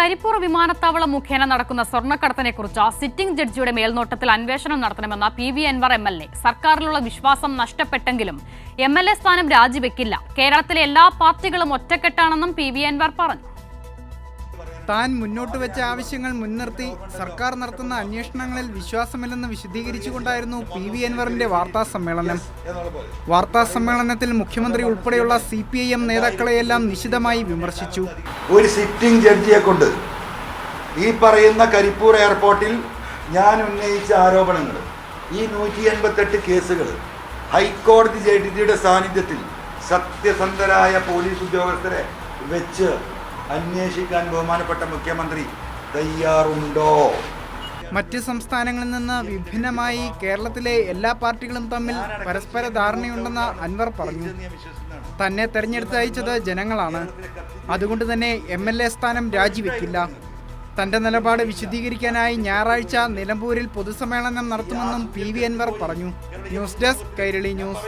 കരിപ്പൂർ വിമാനത്താവളം മുഖേന നടക്കുന്ന സ്വർണക്കടത്തിനെ കുറിച്ച് സിറ്റിംഗ് ജഡ്ജിയുടെ മേൽനോട്ടത്തിൽ അന്വേഷണം നടത്തണമെന്ന P V Anvar M L A. സർക്കാരിലുള്ള വിശ്വാസം നഷ്ടപ്പെട്ടെങ്കിലും എം എൽ എ സ്ഥാനം രാജിവെക്കില്ല. കേരളത്തിലെ എല്ലാ പാർട്ടികളും ഒറ്റക്കെട്ടാണെന്നും പി വി അൻവർ പറഞ്ഞു. താൻ മുന്നോട്ട് വെച്ച ആവശ്യങ്ങൾ മുൻനിർത്തി സർക്കാർ നടത്തുന്ന അന്വേഷണങ്ങളിൽ വിശ്വാസമില്ലെന്ന് വിശദീകരിച്ചുകൊണ്ടായിരുന്നു പി വി അൻവറിന്റെ വാർത്താ സമ്മേളനം. വാർത്താ സമ്മേളനത്തിൽ മുഖ്യമന്ത്രി ഉൾപ്പെടെയുള്ള സി പി ഐ എം നേതാക്കളെയെല്ലാം നിശിതമായി വിമർശിച്ചു. ഒരു സിറ്റിംഗ് ജഡ്ജിയെ കൊണ്ട് ഈ പറയുന്ന കരിപ്പൂർ എയർപോർട്ടിൽ ഞാൻ ഉന്നയിച്ച ആരോപണങ്ങൾ ഈ നൂറ്റി എൺപത്തെട്ട് കേസുകൾ ഹൈക്കോടതി ജഡ്ജിയുടെ സാന്നിധ്യത്തിൽ സത്യസന്ധരായ പോലീസ് ഉദ്യോഗസ്ഥരെ വെച്ച് അന്വേഷിക്കാൻ ബഹുമാനപ്പെട്ട മുഖ്യമന്ത്രി തയ്യാറുണ്ടോ? മറ്റ് സംസ്ഥാനങ്ങളിൽ നിന്ന് വിഭിന്നമായി കേരളത്തിലെ എല്ലാ പാർട്ടികളും തമ്മിൽ പരസ്പര ധാരണയുണ്ടെന്ന് അൻവർ പറഞ്ഞു. തന്നെ തെരഞ്ഞെടുത്ത് അയച്ചത് ജനങ്ങളാണ്. അതുകൊണ്ട് തന്നെ എം എൽ എ സ്ഥാനം രാജിവെക്കില്ല. തന്റെ നിലപാട് വിശദീകരിക്കാനായി ഞായറാഴ്ച നിലമ്പൂരിൽ പൊതുസമ്മേളനം നടത്തുമെന്നും പി വി അൻവർ പറഞ്ഞു. News desk Kairali news.